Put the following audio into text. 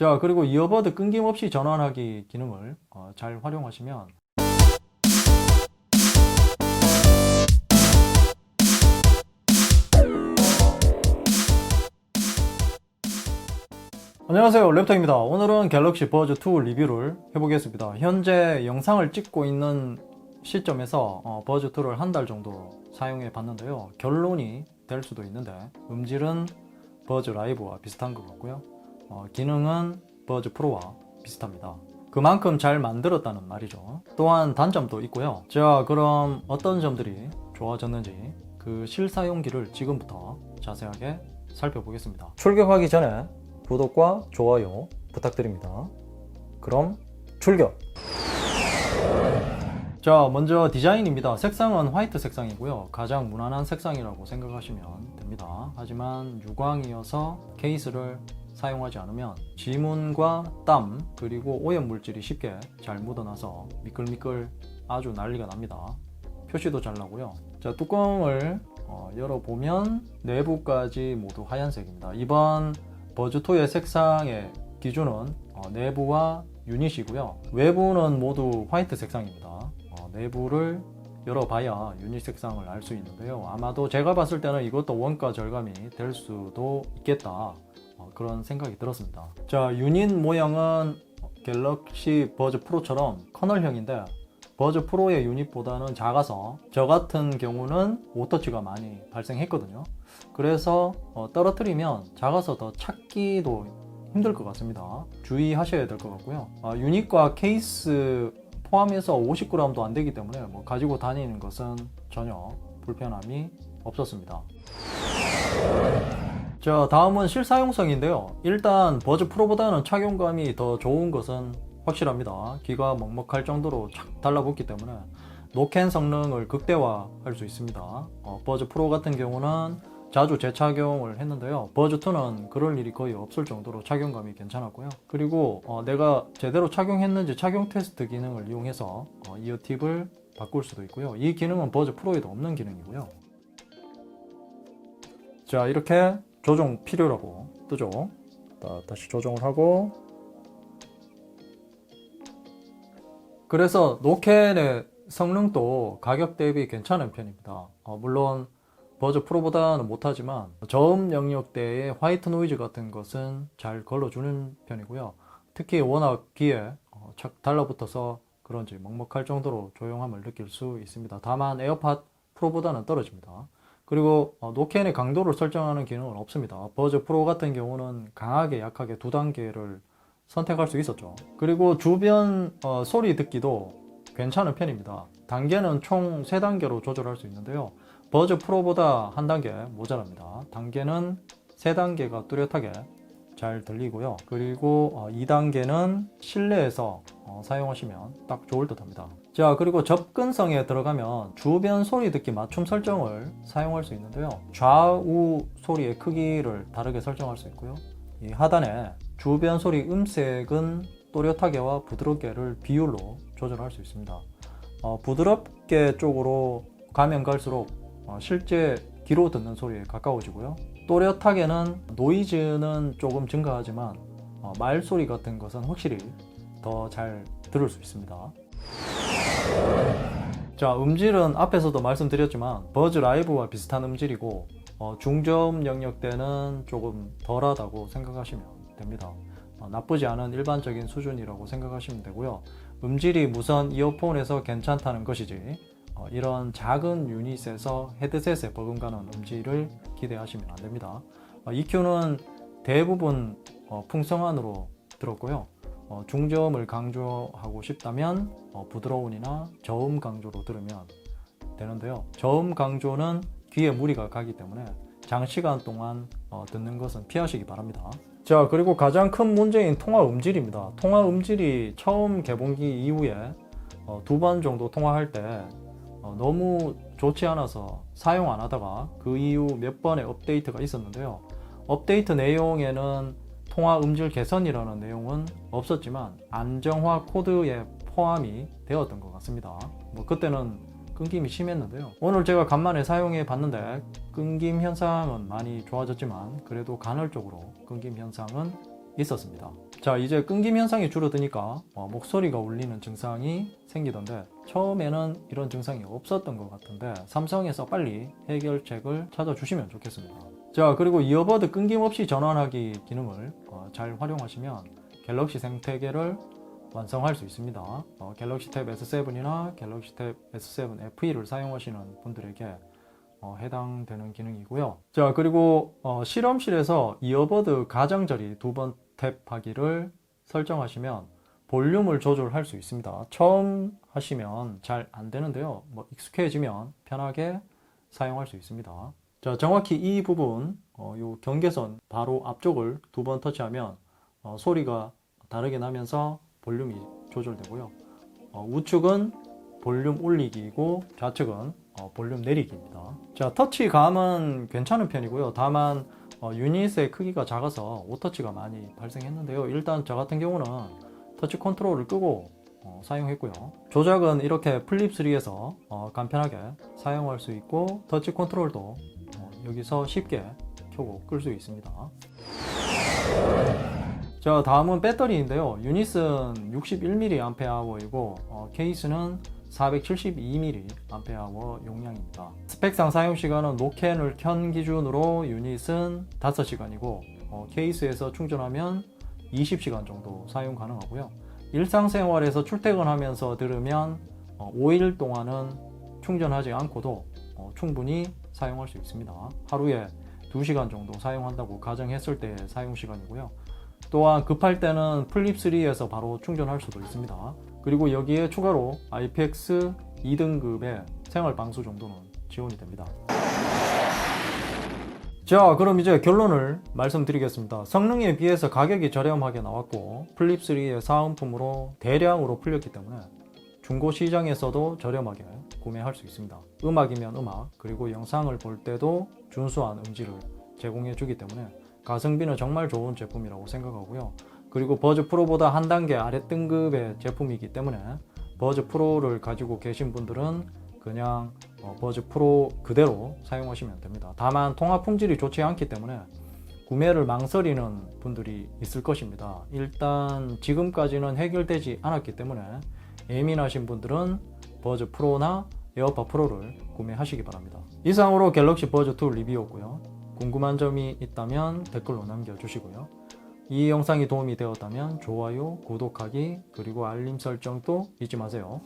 자, 그리고 이어버드 끊김없이 전환하기 기능을 어, 잘 활용하시면. 안녕하세요. 랩터입니다. 오늘은 갤럭시 버즈 2 리뷰를 해보겠습니다. 현재 영상을 찍고 있는 시점에서 어, 버즈 2를 한 달 정도 사용해 봤는데요. 결론이 될 수도 있는데 음질은 버즈 라이브와 비슷한 것 같고요 어, 기능은 버즈 프로와 비슷합니다 그만큼 잘 만들었다는 말이죠 또한 단점도 있고요 자 그럼 어떤 점들이 좋아졌는지 그 실사용기를 지금부터 자세하게 살펴보겠습니다 출격하기 전에 구독과 좋아요 부탁드립니다. 그럼 출격! 자, 먼저 디자인입니다. 색상은 화이트 색상이고요. 가장 무난한 색상이라고 생각하시면 됩니다. 하지만 유광이어서 케이스를 사용하지 않으면 지문과 땀 그리고 오염 물질이 쉽게 잘 묻어나서 미끌미끌 아주 난리가 납니다. 표시도 잘 나고요. 자, 뚜껑을 어, 열어보면 내부까지 모두 하얀색입니다. 이번 버즈2의 색상의 기준은 어, 내부와 유닛이고요. 외부는 모두 화이트 색상입니다. 어, 내부를 열어봐야 유닛 색상을 알 수 있는데요. 아마도 제가 봤을 때는 이것도 원가 절감이 될 수도 있겠다. 어, 그런 생각이 들었습니다. 자, 유닛 모양은 갤럭시 버즈 프로처럼 커널형인데 버즈 프로의 유닛보다는 작아서 저 같은 경우는 오터치가 많이 발생했거든요. 그래서 어, 떨어뜨리면 작아서 더 찾기도 힘들 것 같습니다. 주의하셔야 될 것 같고요. 아, 유닛과 케이스 포함해서 50g도 안 되기 때문에 뭐 가지고 다니는 것은 전혀 불편함이 없었습니다. 자, 다음은 실사용성인데요. 일단 버즈 프로보다는 착용감이 더 좋은 것은 확실합니다. 귀가 먹먹할 정도로 착 달라붙기 때문에 노캔 성능을 극대화할 수 있습니다. 어, 버즈 프로 같은 경우는 자주 재착용을 했는데요. 버즈2는 그럴 일이 거의 없을 정도로 착용감이 괜찮았고요. 그리고 어, 내가 제대로 착용했는지 착용 테스트 기능을 이용해서 어, 이어 팁을 바꿀 수도 있고요. 이 기능은 버즈 프로에도 없는 기능이고요. 자, 이렇게 조정 필요라고 뜨죠. 자, 다시 조정을 하고 그래서 노캔의 성능도 가격 대비 괜찮은 편입니다. 어, 물론 버즈 프로보다는 못하지만 저음 영역대의 화이트 노이즈 같은 것은 잘 걸러주는 편이고요. 특히 워낙 귀에 어, 착 달라붙어서 그런지 먹먹할 정도로 조용함을 느낄 수 있습니다. 다만 에어팟 프로보다는 떨어집니다. 그리고 어, 노캔의 강도를 설정하는 기능은 없습니다. 버즈 프로 같은 경우는 강하게 약하게 두 단계를 선택할 수 있었죠. 그리고 주변 어, 소리 듣기도 괜찮은 편입니다. 단계는 총 3단계로 조절할 수 있는데요. 버즈 프로보다 한 단계 모자랍니다. 단계는 3단계가 뚜렷하게 잘 들리고요. 그리고 어, 2단계는 실내에서 어, 사용하시면 딱 좋을 듯 합니다. 자, 그리고 접근성에 들어가면 주변 소리 듣기 맞춤 설정을 사용할 수 있는데요. 좌우 소리의 크기를 다르게 설정할 수 있고요. 이 하단에 주변 소리 음색은 또렷하게와 부드럽게를 비율로 조절할 수 있습니다. 어, 부드럽게 쪽으로 가면 갈수록 어, 실제 귀로 듣는 소리에 가까워지고요. 또렷하게는 노이즈는 조금 증가하지만 어, 말소리 같은 것은 확실히 더 잘 들을 수 있습니다. 자, 음질은 앞에서도 말씀드렸지만 버즈 라이브와 비슷한 음질이고 어, 중저음 영역대는 조금 덜하다고 생각하시면 됩니다. 어, 나쁘지 않은 일반적인 수준이라고 생각하시면 되고요. 음질이 무선 이어폰에서 괜찮다는 것이지 어, 이런 작은 유닛에서 헤드셋에 버금가는 음질을 기대하시면 안 됩니다. 어, EQ는 대부분 어, 풍성한으로 들었고요. 어, 중저음을 강조하고 싶다면 어, 부드러운이나 저음 강조로 들으면 되는데요. 저음 강조는 귀에 무리가 가기 때문에 장시간 동안 어, 듣는 것은 피하시기 바랍니다. 자, 그리고 가장 큰 문제인 통화 음질입니다. 통화 음질이 처음 개봉기 이후에 어, 두번 정도 통화할 때 어, 너무 좋지 않아서 사용 안 하다가 그 이후 몇 번의 업데이트가 있었는데요. 업데이트 내용에는 통화 음질 개선이라는 내용은 없었지만 안정화 코드에 포함이 되었던 것 같습니다. 뭐 그때는 끊김이 심했는데요. 오늘 제가 간만에 사용해 봤는데 끊김 현상은 많이 좋아졌지만 그래도 간헐적으로 끊김 현상은 있었습니다. 자, 이제 끊김 현상이 줄어드니까 어, 목소리가 울리는 증상이 생기던데 처음에는 이런 증상이 없었던 것 같은데 삼성에서 빨리 해결책을 찾아주시면 좋겠습니다. 자, 그리고 이어버드 끊김없이 전환하기 기능을 어, 잘 활용하시면 갤럭시 생태계를 완성할 수 있습니다. 어, 갤럭시 탭 S7이나 갤럭시 탭 S7 FE를 사용하시는 분들에게 어, 해당되는 기능이고요. 자, 그리고 어, 실험실에서 이어버드 가장자리 두 번 탭하기를 설정하시면 볼륨을 조절할 수 있습니다. 처음 하시면 잘 안 되는데요. 뭐 익숙해지면 편하게 사용할 수 있습니다. 자, 정확히 이 부분, 어, 요 경계선 바로 앞쪽을 두 번 터치하면 어, 소리가 다르게 나면서 볼륨이 조절되고요. 어, 우측은 볼륨 올리기이고 좌측은 어, 볼륨 내리기입니다. 자, 터치감은 괜찮은 편이고요. 다만 어, 유닛의 크기가 작아서 오터치가 많이 발생했는데요. 일단 저 같은 경우는 터치 컨트롤을 끄고 어, 사용했고요. 조작은 이렇게 플립3에서 어, 간편하게 사용할 수 있고 터치 컨트롤도 어, 여기서 쉽게 켜고 끌 수 있습니다. 자 다음은 배터리인데요. 유닛은 61mAh이고 어, 케이스는 472mAh 용량입니다. 스펙상 사용 시간은 노캔을 켠 기준으로 유닛은 5시간이고 어, 케이스에서 충전하면 20시간 정도 사용 가능하고요. 일상생활에서 출퇴근하면서 들으면 어, 5일 동안은 충전하지 않고도 어, 충분히 사용할 수 있습니다. 하루에 2시간 정도 사용한다고 가정했을 때 사용 시간이고요. 또한 급할 때는 플립3에서 바로 충전할 수도 있습니다. 그리고 여기에 추가로 IPX 2등급의 생활 방수 정도는 지원이 됩니다. 자, 그럼 이제 결론을 말씀드리겠습니다. 성능에 비해서 가격이 저렴하게 나왔고 플립3의 사은품으로 대량으로 풀렸기 때문에 중고 시장에서도 저렴하게 구매할 수 있습니다. 음악이면 음악, 그리고 영상을 볼 때도 준수한 음질을 제공해 주기 때문에 가성비는 정말 좋은 제품이라고 생각하고요. 그리고 버즈 프로보다 한 단계 아래 등급의 제품이기 때문에 버즈 프로를 가지고 계신 분들은 그냥 어, 버즈 프로 그대로 사용하시면 됩니다. 다만 통화 품질이 좋지 않기 때문에 구매를 망설이는 분들이 있을 것입니다. 일단 지금까지는 해결되지 않았기 때문에 예민하신 분들은 버즈 프로나 에어팟 프로를 구매하시기 바랍니다. 이상으로 갤럭시 버즈 2 리뷰였고요. 궁금한 점이 있다면 댓글로 남겨주시고요. 이 영상이 도움이 되었다면 좋아요, 구독하기, 그리고 알림 설정도 잊지 마세요.